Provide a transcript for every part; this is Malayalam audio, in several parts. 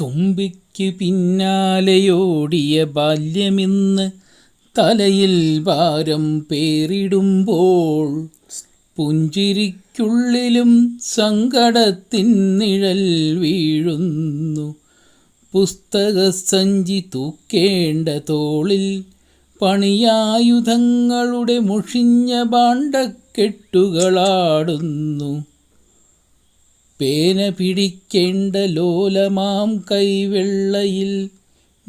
തുമ്പിക്ക് പിന്നാലെയോടിയ ബാല്യമിന്ന് തലയിൽ ഭാരം പേറിടുമ്പോൾ പുഞ്ചിരിക്കുള്ളിലും സങ്കടത്തിൻ നിഴൽ വീഴുന്നു. പുസ്തക സഞ്ചി തൂക്കേണ്ട തോളിൽ പണിയായുധങ്ങളുടെ മുഷിഞ്ഞ ഭാണ്ഡക്കെട്ടുകളാടുന്നു. പേന പിടിക്കേണ്ട ലോലമാം കൈവെള്ളയിൽ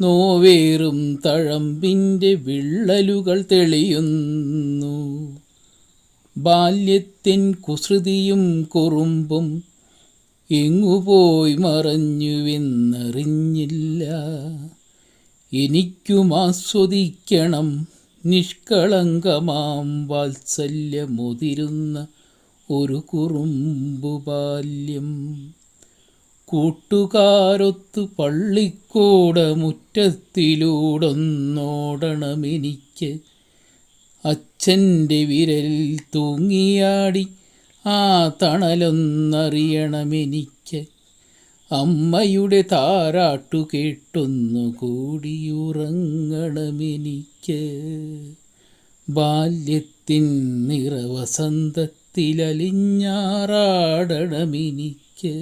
നോവേറും തഴമ്പിന്റെ വിള്ളലുകൾ തെളിയുന്നു. ബാല്യത്തിൻ കുസൃതിയും കുറുമ്പും എങ്ങുപോയി മറഞ്ഞുവെന്നറിഞ്ഞില്ല. എനിക്കും ആസ്വദിക്കണം നിഷ്കളങ്കമാം വാത്സല്യമുതിരുന്ന ഒരു കുറുമ്പു ബാല്യം. കൂട്ടുകാരൊത്തു പള്ളിക്കൂട മുറ്റത്തിലൂടൊന്നോടണമെനിക്ക്. അച്ഛന്റെ വിരൽ തൂങ്ങിയാടി ആ തണലൊന്നറിയണമെനിക്ക്. അമ്മയുടെ താരാട്ടു കേട്ടൊന്നു കൂടിയുറങ്ങണമെനിക്ക്. ബാല്യത്തിൻ നിറവസന്തത്തിലലിഞ്ഞാറാടണമെനിക്ക്